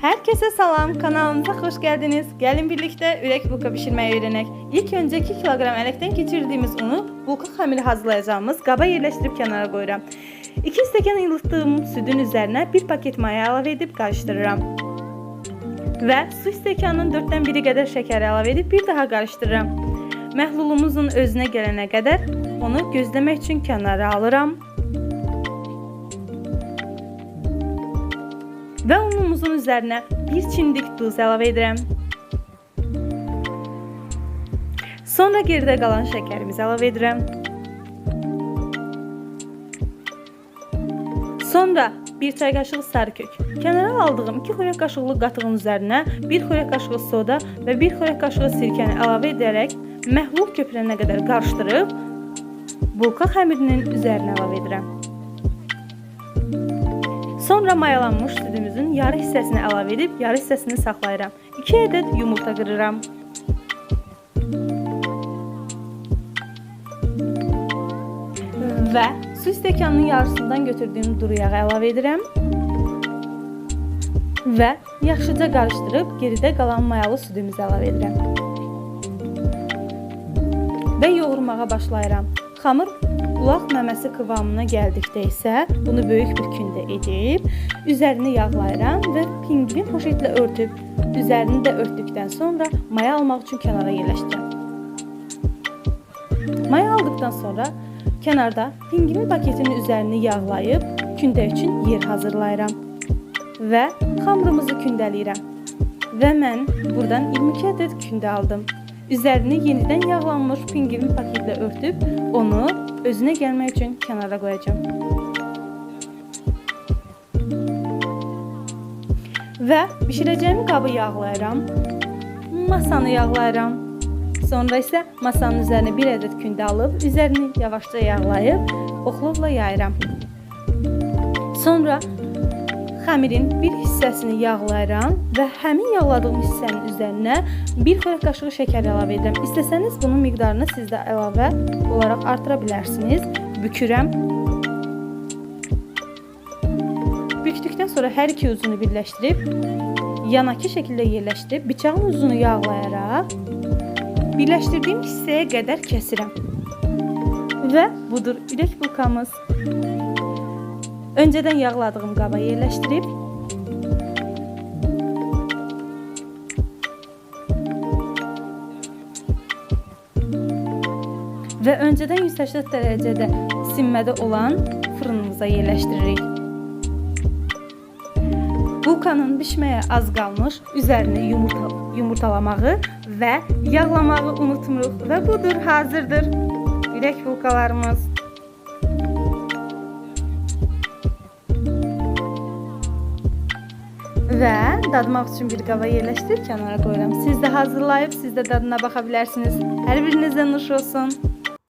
Herkese salam, kanalımıza hoş geldiniz. Gelin birlikte ürek bulka pişirmeyi öğrenek. İlk önce 2 kilogram elekten geçirdiğimiz unu bulka hamili hazırlayacağımız qaba yerleştirip kenara koyuram. 2 stəkan ılıttığım südün üzerine 1 paket maya əlavə edib qarışdırıram. Və su stəkanının 4-dən 1-i qədər şəkər əlavə edib bir daha qarışdırıram. Məhlulumuzun özünə gələnə qədər onu gözləmək üçün kənara alıram. Və unumuzun üzərinə bir çimdik duz əlavə edirəm. Sonra geridə qalan şəkərimizi əlavə edirəm. Sonra bir çay qaşığı sarı kök. Kənara aldığım 2 xörək qaşıqlı qatığın üzərinə 1 xörək qaşığı soda və 1 xörək qaşığı sirkəni əlavə edərək məhlul köpürənə qədər qarışdırıb bulka xəmirinin üzərinə əlavə edirəm. Sonra mayalanmış südümüzün yarı hissəsini əlavə edib yarı hissəsini saxlayıram. 2 ədəd yumurta qırıram. Və su stəkanının yarısından götürdüyüm duru yağı əlavə edirəm. Və yaxşıca qarışdırıb geridə qalan mayalı südümüzü əlavə edirəm. Və yoğurmağa başlayıram. Xamır ulaq məməsi kıvamına gəldikdə isə bunu böyük bir kündə edib üzərini yağlayıram və pingvin poşetlə örtüb üzərini də örtdükdən sonra maya almaq üçün kənara yerləşdirəm. Maya aldıktan sonra kənarda pingvin paketinin üzərini yağlayıb kündə üçün yer hazırlayıram və xamırımızı kündələyirəm. Və mən buradan 22 ədəd kündə aldım. Üzərini yenidən yağlanmış pingvin paketlə örtüb onu özünə gəlmək üçün kənara qoyacağam. Və bişirəcəyim qabı yağlayıram. Masanı yağlayıram. Sonra isə masanın üzərinə bir ədəd kündə alıb üzərini yavaşca yağlayıb oxlovla yayıram. Sonra xəmirin bir hissəsini yağlayıram və həmin yağladığım hissənin üzərinə bir xörək qaşığı şəkər əlavə edirəm. İstəsəniz bunun miqdarını siz də əlavə olaraq artıra bilərsiniz. Bükürəm. Bükdükdən sonra hər iki ucunu birləşdirib yanakı şəkildə yerləşdirib bıçağın ucunu yağlayaraq birləşdirdiyim hissəyə qədər kəsirəm. Və budur ürək bulkamız. Önceden yağladığım qaba yerləşdirib və öncədən 180 dərəcədə sinmədə olan fırınımıza yerləşdiririk. Bulkanın bişməyə az qalmış, üzərini yumurta, yumurtalamağı və yağlamağı unutmuruq və budur, hazırdır. Ürək bulkalarımız. Və dadmaq üçün bir qaba yerləşdirib kənara qoyuram. Siz də hazırlayıb, siz də dadına baxa bilərsiniz. Hər birinizə olsun.